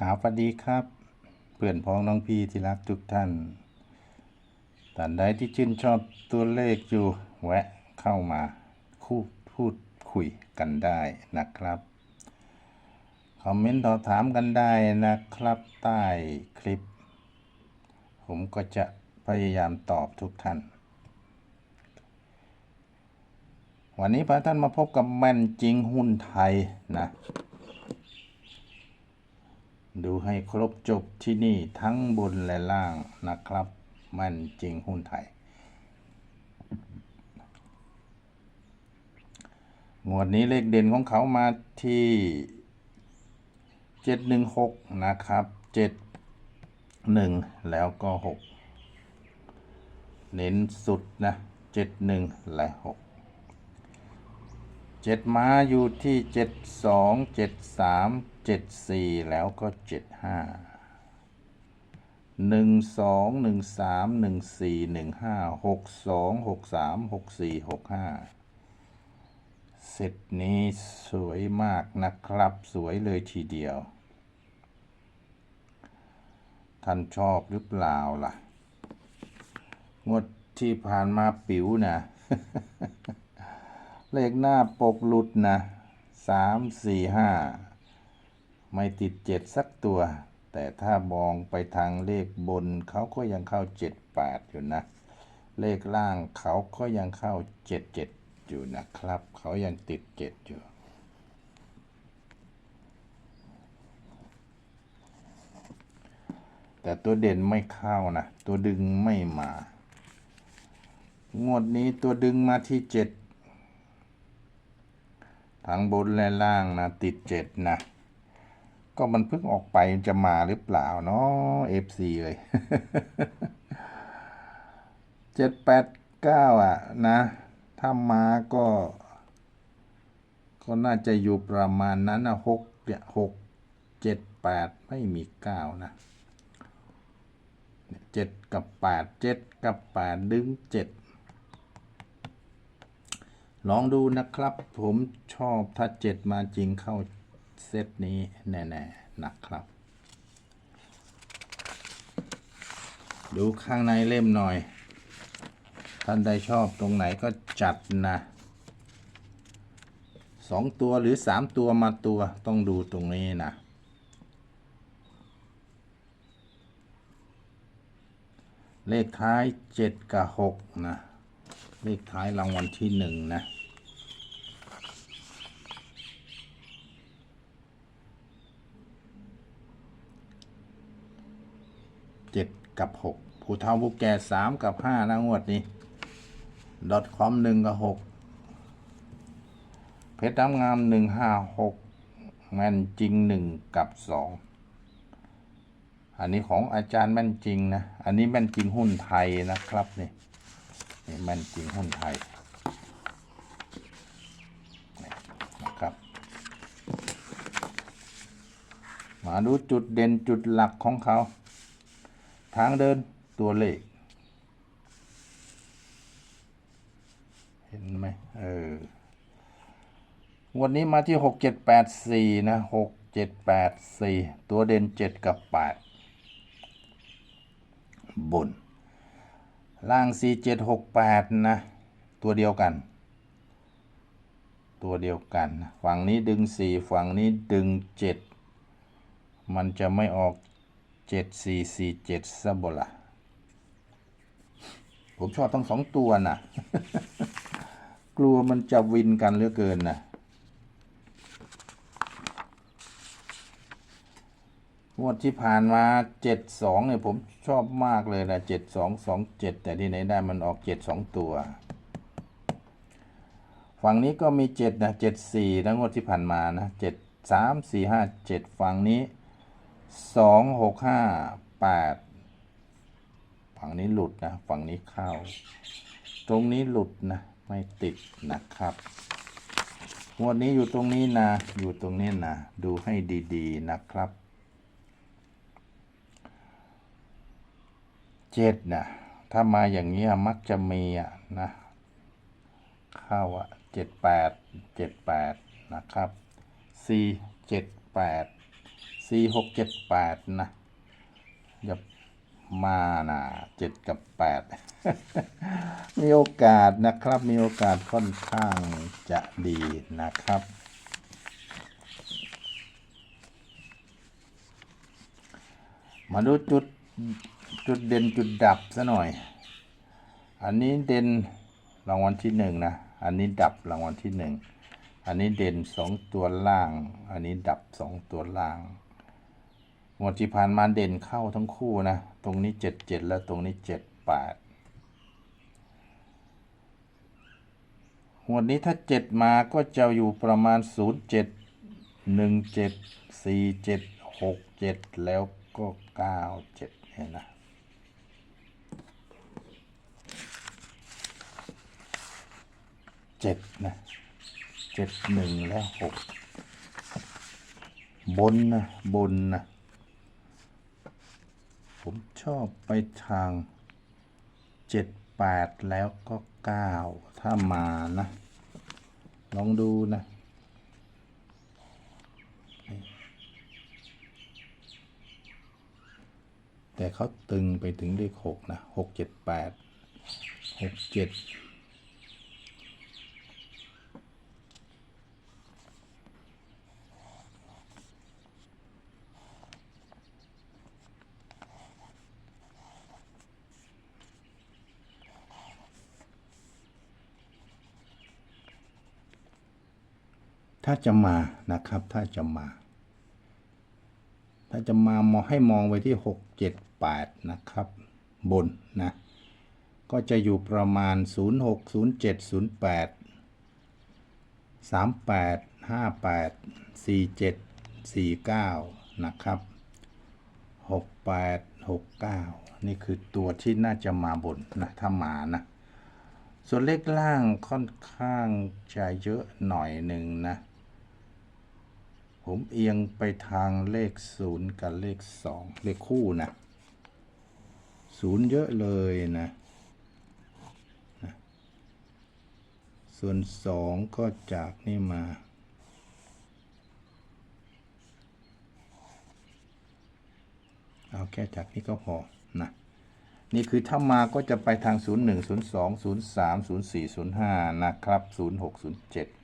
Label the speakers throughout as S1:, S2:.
S1: ครับสวัสดีครับ เพื่อนพ้องน้องพี่ที่รักทุกท่านท่านใดที่ชื่นชอบตัวเลขอยู่แวะเข้ามาคู่พูดคุยกันได้นะครับ คอมเมนต์ตอบถามกันได้นะครับใต้คลิป ผมก็จะพยายามตอบทุกท่าน วันนี้พาท่านมาพบกับแม่นจริงหุ้นไทยนะ ดูให้ครบจบที่นี่ทั้งบนและล่างนะครับมันจริงหุ้นไทย งวดนี้เลขเด่นของเขามาที่ 716 นะครับ 71 แล้วก็ 6 เน้นสุดนะ 71 และ 6 เจ็ดม้าอยู่ที่เจ็ดสองเจ็ดสามเจ็ดสี่แล้วก็เจ็ดห้าหนึ่งสองหนึ่งสามหนึ่งสี่หนึ่งห้าหกสองหกสามหกสี่หกห้าเซตนี้สวยมากนะครับ สวยเลยทีเดียว ท่านชอบหรือเปล่าล่ะ งวดที่ผ่านมาปิ๋วนะ เลขหน้าปกหลุดนะสามสี่ห้าไม่ติดเจ็ดสักตัว แต่ถ้ามองไปทางเลขบนเขาก็ยังเข้าเจ็ดแปดอยู่นะ เลขล่างเขาก็ยังเข้าเจ็ดเจ็ดอยู่นะครับ เขายังติดเจ็ดอยู่แต่ตัวเด่นไม่เข้านะ ตัวดึงไม่มา งวดนี้ตัวดึงมาที่เจ็ด ทั้งบนและล่างนะติดเจ็ดนะ ก็มันเพิ่งออกไปจะมาหรือเปล่าเนาะ FC เลยเจ็ดแปดเก้าอะนะ ถ้ามาก็ ก็น่าจะอยู่ประมาณนั้นนะหกเนี่ยหกเจ็ดแปดไม่มีเก้านะเจ็ดกับแปดเจ็ดกับแปดดึงเจ็ด ลองดูนะครับ ผมชอบถ้าเจ็ดมาจริงเข้าเซตนี้แน่ๆนะครับ ดูข้างในเล่มหน่อย ท่านใดชอบตรงไหนก็จัดนะสองตัวหรือสามตัวมาตัวต้องดูตรงนี้นะ เลขท้ายเจ็ดกับหกนะ เลขท้ายรางวัลที่หนึ่งนะ เจ็ดกับหกผู้เฒ่าผู้แก่สามกับห้านะงวดนี้ดอทคอมหนึ่งกับหกเพชรน้ำงามหนึ่งห้าหกแม่นจริงหนึ่งกับสองอันนี้ของอาจารย์แม่นจริงนะ อันนี้แม่นจริงหุ้นไทยนะครับนี่ นี่แม่นจริงหุ้นไทยนี่นะครับ มาดูจุดเด่นจุดหลักของเขา ทางเดินตัวเลข เห็นไหมเออวันนี้มาที่หกเจ็ดแปดสี่นะหกเจ็ดแปดสี่ตัวเด่นเจ็ดกับแปดบน ล่าง 4768 นะ ตัวเดียวกัน ตัวเดียวกัน ฝั่งนี้ดึง 4 ฝั่งนี้ดึง 7 มันจะไม่ออก 7447ซะบ่ละผมชอบทั้งสองตัวนะกลัวมันจะวินกันเหลือเกินนะ วดที่ผ่านมาเจ็ดสองเนี่ยผมชอบมากเลยนะเจ็ดสองสองเจ็ดแต่ที่ไหนได้มันออกเจ็ดสองตัว ฝั่งนี้ก็มีเจ็ดนะเจ็ดสี่นะงวดที่ผ่านมานะเจ็ดสามสี่ห้าเจ็ดฝั่งนี้สองหกห้าแปดฝั่งนี้หลุดนะ ฝั่งนี้เข้า ตรงนี้หลุดนะ ไม่ติดนะครับงวดนี้อยู่ตรงนี้นะ อยู่ตรงนี้นะ ดูให้ดีๆนะครับ เจ็ดนะถ้ามาอย่างเงี้ยมักจะมีอะนะเข้าอะเจ็ดแปดเจ็ดแปดนะครับสี่เจ็ดแปดสี่หกเจ็ดแปดนะอย่ามานะเจ็ดกับแปดมีโอกาสนะครับ มีโอกาสค่อนข้างจะดีนะครับมาดูจุด จุดเด่นจุดดับซะหน่อย อันนี้เด่นรางวัลที่หนึ่งนะ อันนี้ดับรางวัลที่หนึ่ง อันนี้เด่นสองตัวล่าง อันนี้ดับสองตัวล่างงวดที่ผ่านมาเด่นเข้าทั้งคู่นะ ตรงนี้เจ็ดเจ็ดแล้วตรงนี้เจ็ดแปดงวดนี้ถ้าเจ็ดมาก็จะอยู่ประมาณศูนย์เจ็ดหนึ่งเจ็ดสี่เจ็ดหกเจ็ดแล้วก็เก้าเจ็ดเนี่ยนะ เจ็ดนะเจ็ดหนึ่งและหกบนนะบนนะผมชอบไปทางเจ็ดแปดแล้วก็เก้าถ้ามานะ ลองดูนะแต่เขาตึงไปถึงเลขหกนะหกเจ็ดแปดหกเจ็ดาจะมานะครับ ถ้าจะมา ถ้าจะมามองให้มองไว้ที่หกเจ็ดแปดนะครับ บนนะ ก็จะอยู่ประมาณ 0 6 0 7 0 8 3 8 5 8 4 7 4 9 นะครับ 6 8 6 9 นี่คือตัวที่น่าจะมาบนนะ ถ้ามานะส่วนเลขล่างค่อนข้างจะเยอะหน่อยหนึ่งนะ ผมเอียงไปทางเลขศูนย์กับเลขสองเลขคู่นะศูนย์เยอะเลยนะนะ ส่วนสองก็จากนี่มา เอาแค่จากนี้ก็พอนะนี่คือถ้ามาก็จะไปทาง 01 02 03 04 05 นะครับ 06 07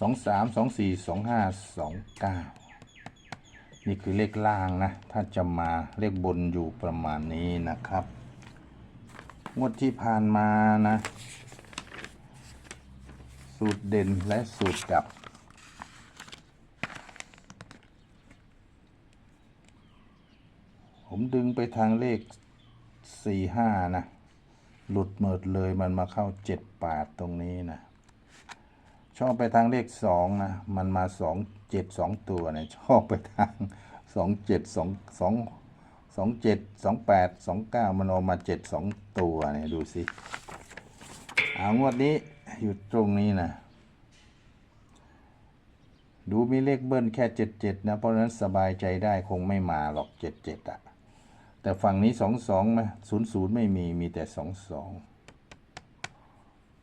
S1: 23 24 25 29นี่คือเลขล่างนะ ถ้าจะมาเลขบนอยู่ประมาณนี้นะครับ งวดที่ผ่านมานะ สูตรเด่นและสูตรดับ ผมดึงไปทางเลขสี่ห้านะ หลุดเมิดเลยมันมาเข้าเจ็ดแปดตรงนี้นะ ชอบไปทางเลขสองนะ มันมาสองเจ็ดสองตัวเนี่ยชอบไปทางสองเจ็ดสองสองสองเจ็ดสองแปดสองเก้ามันออกมาเจ็ดสองตัวเนี่ยดูสิเอางวดนี้อยู่ตรงนี้นะ ดูมีเลขเบิ้ลแค่เจ็ดเจ็ดนะ เพราะนั้นสบายใจได้คงไม่มาหรอกเจ็ดเจ็ดอะแต่ฝั่งนี้สองสองนะศูนย์ศูนย์ไม่มีมีแต่สองสอง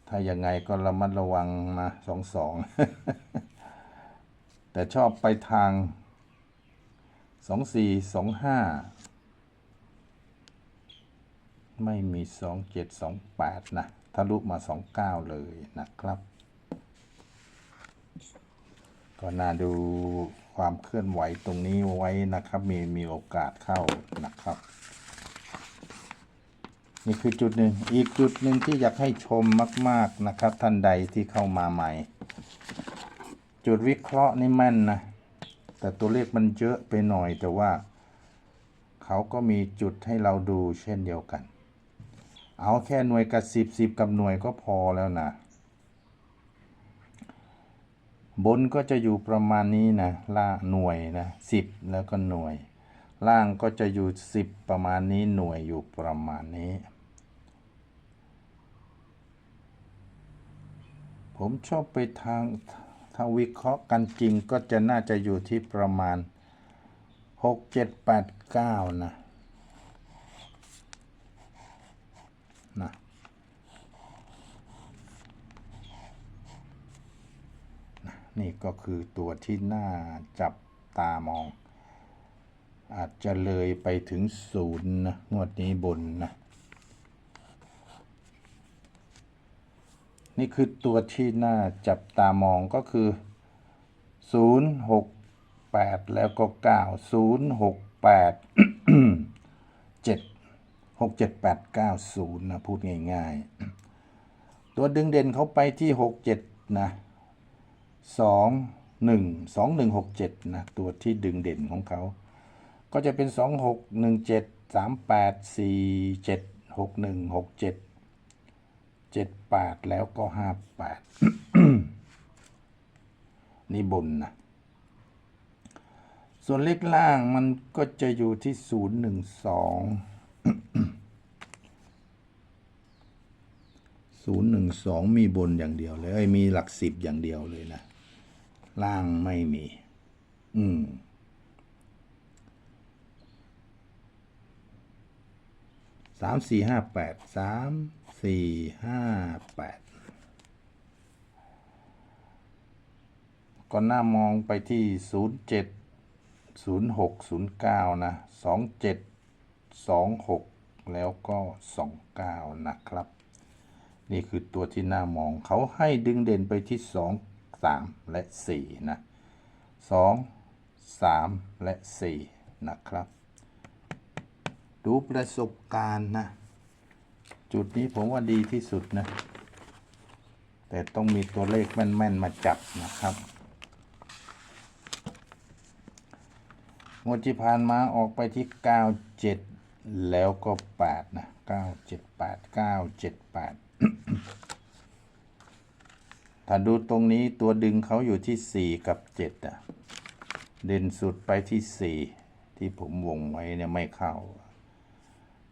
S1: ถ้ายังไงก็ระมัดระวังนะสองสอง แต่ชอบไปทางสองสี่สองห้าไม่มีสองเจ็ดสองแปดนะทะลุมาสองเก้าเลยนะครับ ก็น่าดูความเคลื่อนไหวตรงนี้ไว้นะครับ มีมีโอกาสเข้านะครับ นี่คือจุดหนึ่ง อีกจุดหนึ่งที่อยากให้ชมมาก ๆนะครับ ท่านใดที่เข้ามาใหม่ จุดวิเคราะห์นี่แม่นนะ แต่ตัวเลขมันเยอะไปหน่อยแต่ว่า เขาก็มีจุดให้เราดูเช่นเดียวกัน เอาแค่หน่วยกับสิบสิบกับหน่วยก็พอแล้วนะ บนก็จะอยู่ประมาณนี้นะล่างหน่วยนะสิบแล้วก็หน่วยล่างก็จะอยู่สิบประมาณนี้หน่วยอยู่ประมาณนี้ ผมชอบไปทางถ้าวิเคราะห์กันจริงก็จะน่าจะอยู่ที่ประมาณหกเจ็ดแปดเก้านะนะนี่ก็คือตัวที่น่าจับตามอง อาจจะเลยไปถึงศูนย์นะ งวดนี้บนนะ นี่คือตัวที่น่าจับตามองก็คือ 0 6 8 แล้วก็ 9 0 6 8 7 6 7 8 9 0 นะ พูดง่าย ๆ ตัวดึงเด่นเขาไปที่ 6 7 นะ2 1 2 1 6 7 นะ ตัวที่ดึงเด่นของเขา ก็จะเป็น 2 6 1 7 3 8 4 7 6 1 6 7 จ็ดแปดแล้วก็ห้าแปดนี่บนนะส่วนเลขล่างมันก็จะอยู่ที่ศูนย์หนึ่งสองศูนย์หนึ่งสองมีบนอย่างเดียวเลยเอ้มีหลักสิบอย่างเดียวเลยนะ ล่างไม่มี อืมสามสี่ห้าแปดสาม สี่ห้าแปดก็น่ามองไปที่ศูนย์เจ็ดศูนย์หกศูนย์เก้านะสองเจ็ดสองหกแล้วก็สองเก้านะครับ นี่คือตัวที่หน่ามองเขาให้ดึงเด่นไปที่สองสามและสี่นะสองสามและสี่นะครับ ดูประสบการณ์นะ จุดนี้ผมว่าดีที่สุดนะ แต่ต้องมีตัวเลขแม่น ๆ มาจับนะครับงวดที่ผ่านมาออกไปที่ 97 แล้วก็ 8 นะ 978 978 ถ้าดูตรงนี้ตัวดึงเขาอยู่ที่ 4 กับ 7 อะ เด่นสุดไปที่ 4 ที่ผมวงไว้เนี่ยไม่เข้า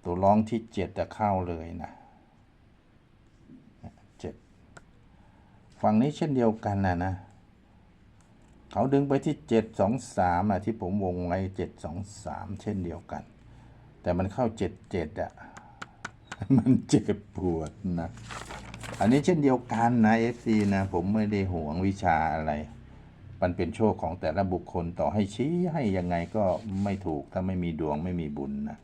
S1: ตัวร้องที่เจ็ดจะเข้าเลยนะเจ็ดฝั่งนี้เช่นเดียวกันนะนะ เขาดึงไปที่เจ็ดสองสามอะที่ผมวงไว้เจ็ดสองสามเช่นเดียวกัน แต่มันเข้าเจ็ดเจ็ดอะ มันเจ็บปวดนะ อันนี้เช่นเดียวกันนะเอฟซีนะ ผมไม่ได้ห่วงวิชาอะไรมันเป็นโชคของแต่ละบุคคลต่อให้ชี้ให้ยังไงก็ไม่ถูกถ้าไม่มีดวงไม่มีบุญนะ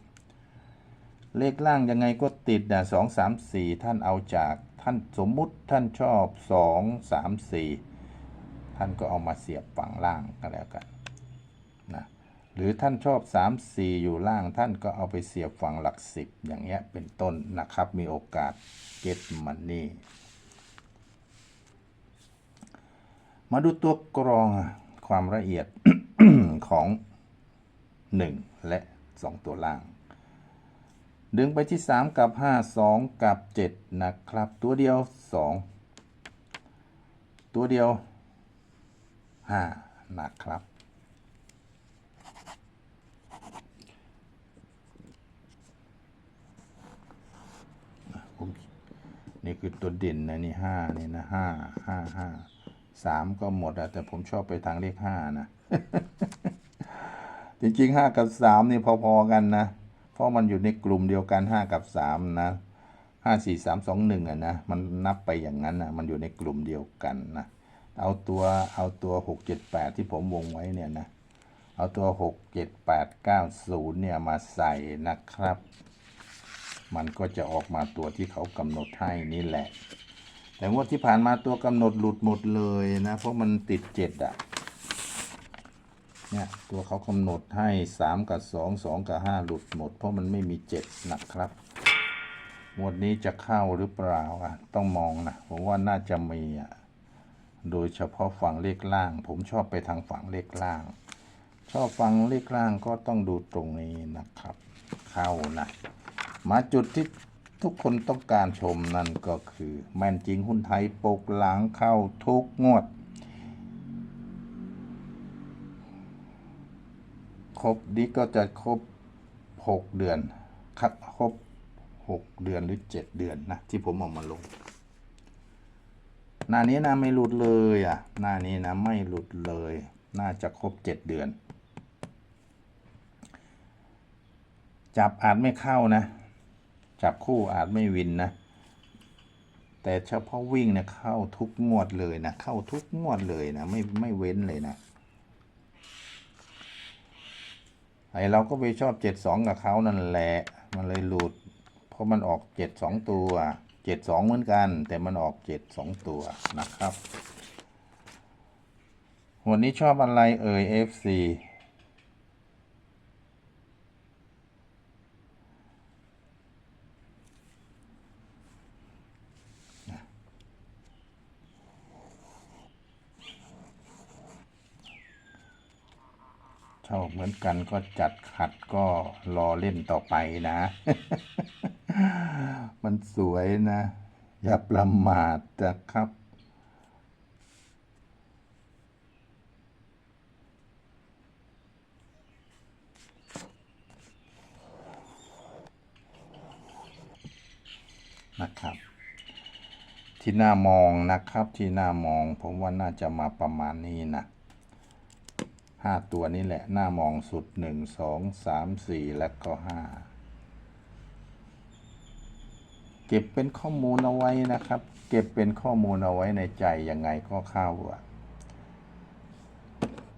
S1: เลขล่างยังไงก็ติดนะสองสามสี่ท่านเอาจากท่านสมมุติท่านชอบสองสามสี่ท่านก็เอามาเสียบฝั่งล่างก็แล้วกันนะหรือท่านชอบสามสี่อยู่ล่างท่านก็เอาไปเสียบฝั่งหลักสิบอย่างเงี้ยเป็นต้นนะครับมีโอกาสเก็ตมันนี่มาดูตัวกรองความละเอียดของ 1 และ 2 ตัวล่าง ดึงไปที่ 3 กับ 5 2 กับ 7 นะครับ ตัวเดียว 2 ตัวเดียว 5 นะครับ นี่คือตัวเด่นนะนี่ห้านี่นะห้าห้าห้าสามก็หมดอะแต่ผมชอบไปทางเลขห้านะ จริงๆห้ากับสามนี่พอๆกันนะ เพราะมันอยู่ในกลุ่มเดียวกันห้ากับสามนะห้าสี่สามสองหนึ่งอะนะ มันนับไปอย่างนั้นนะมันอยู่ในกลุ่มเดียวกันนะ เอาตัวเอาตัวหกเจ็ดแปดที่ผมวงไว้เนี่ยนะ เอาตัวหกเจ็ดแปดเก้าศูนย์เนี่ยมาใส่นะครับ มันก็จะออกมาตัวที่เขากำหนดให้นี่แหละ แต่งวดที่ผ่านมาตัวกำหนดหลุดหมดเลยนะ เพราะมันติดเจ็ดอะ เนี่ยตัวเขากำหนดให้สามกับสองสองกับห้าหลุดหมด เพราะมันไม่มีเจ็ดนะครับงวดนี้จะเข้าหรือเปล่าอะต้องมองนะผมว่าน่าจะมีอะโดยเฉพาะฝั่งเลขล่าง ผมชอบไปทางฝั่งเลขล่าง ชอบฟังเลขล่างก็ต้องดูตรงนี้นะครับ เข้านะมาจุดที่ทุกคนต้องการชมนั่นก็คือ แม่นจริงหุ้นไทยปกหลังเข้าทุกงวด ครบนี้ก็จะครบหกเดือนครับครบหกเดือนหรือเจ็ดเดือนนะ ที่ผมเออกมาลง หน้านี้นะไม่หลุดเลยอะ หน้านี้นะไม่หลุดเลย น่าจะครบเจ็ดเดือน จับอาจไม่เข้านะ จับคู่อาจไม่วินนะ แต่เฉพาะวิ่งเนี่ยเข้าทุกงวดเลยนะ เข้าทุกงวดเลยนะ ไม่ไม่เว้นเลยนะ ไอเราก็ไปชอบเจ็ดสองกับเขานั่นแหละ มันเลยหลุด เพราะมันออกเจ็ดสองตัวเจ็ดสองเหมือนกัน แต่มันออกเจ็ดสองตัวนะครับวันนี้ชอบอะไรเอ่ย FC ชอบเหมือนกันก็จัดขัดก็รอเล่นต่อไปนะ มันสวยนะ อย่าประมาทนะครับ นะครับ ที่หน่ามองนะครับที่หน่ามอง ผมว่าน่าจะมาประมาณนี้นะ ห้าตัวนี้แหละหน้ามองสุดหนึ่งสองสามสี่และก็ห้าเก็บเป็นข้อมูลเอาไว้นะครับ เก็บเป็นข้อมูลเอาไว้ในใจยังไงก็เข้าอะ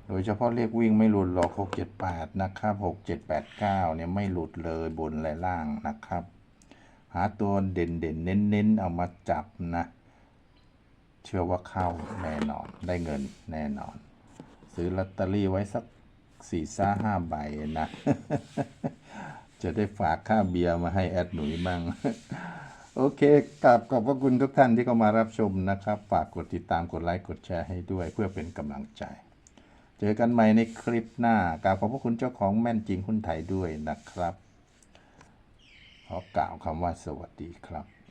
S1: โดยเฉพาะเลขวิ่งไม่หลุดหรอกหกเจ็ดแปดนะครับหกเจ็ดแปดเก้าเนี่ยไม่หลุดเลยบนและล่างนะครับ หาตัวเด่นเด่นเน้นเน้นเอามาจับนะ เชื่อว่าเข้าแน่นอนได้เงินแน่นอน ซื้อลอตเตอรี่ไว้สักสี่ซ่าห้าใบนะ จะได้ฝากค่าเบียร์มาให้แอดหนุ่ยบ้าง โอเคกราบขอบพระคุณทุกท่านที่เข้ามารับชมนะครับ ฝากกดติดตามกดไลค์กดแชร์ให้ด้วยเพื่อเป็นกำลังใจ เจอกันใหม่ในคลิปหน้ากราบขอบพระคุณเจ้าของแม่นจริงหุ้นไทยด้วยนะครับ ขอกล่าวคำว่าสวัสดีครับ